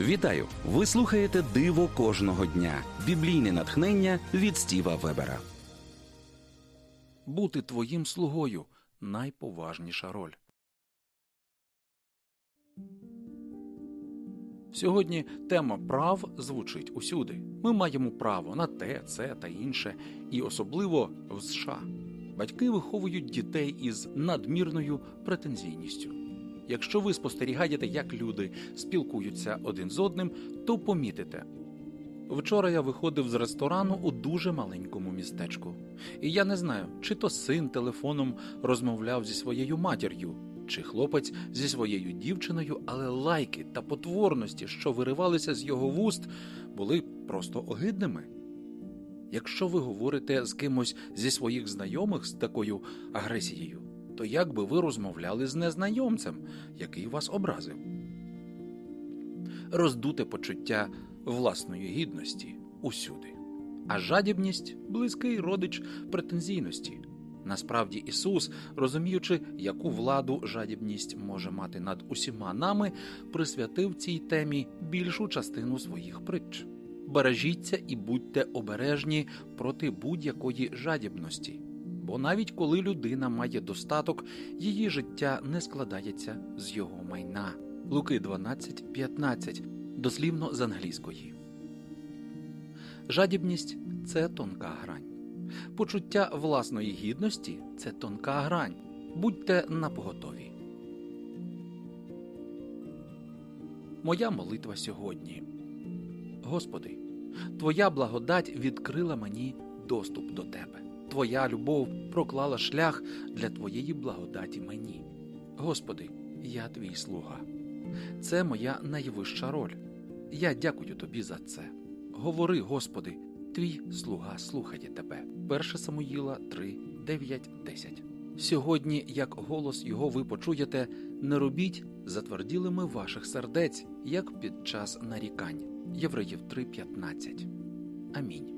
Вітаю! Ви слухаєте Диво кожного дня. Біблійне натхнення від Стіва Вебера. Бути твоїм слугою найповажніша роль. Сьогодні тема прав звучить усюди. Ми маємо право на те, це та інше, і особливо в США. Батьки виховують дітей із надмірною претензійністю. Якщо ви спостерігаєте, як люди спілкуються один з одним, то помітите. Вчора я виходив з ресторану у дуже маленькому містечку, і я не знаю, чи то син телефоном розмовляв зі своєю матір'ю, чи хлопець зі своєю дівчиною, але лайки та потворності, що виривалися з його вуст, були просто огидними. Якщо ви говорите з кимось зі своїх знайомих з такою агресією, то як би ви розмовляли з незнайомцем, який вас образив? Роздуте почуття власної гідності усюди, а жадібність близький родич претензійності. Насправді Ісус, розуміючи, яку владу жадібність може мати над усіма нами, присвятив цій темі більшу частину своїх притч. Бережіться і будьте обережні проти будь-якої жадібності, бо навіть коли людина має достаток, її життя не складається з його майна. Луки 12.15, дослівно з англійської. Жадібність це тонка грань. Почуття власної гідності це тонка грань. Будьте напоготові. Моя молитва сьогодні. Господи, Твоя благодать відкрила мені доступ до Тебе. Твоя любов проклала шлях для Твоєї благодаті мені. Господи, я твій слуга. Це моя найвища роль. Я дякую тобі за це. Говори, Господи, твій слуга слухає тебе. 1 Самуїла 3, 9, 10. Сьогодні, як голос його ви почуєте, не робіть затверділими ваших сердець, як під час нарікань. Євреїв 3.15. Амінь.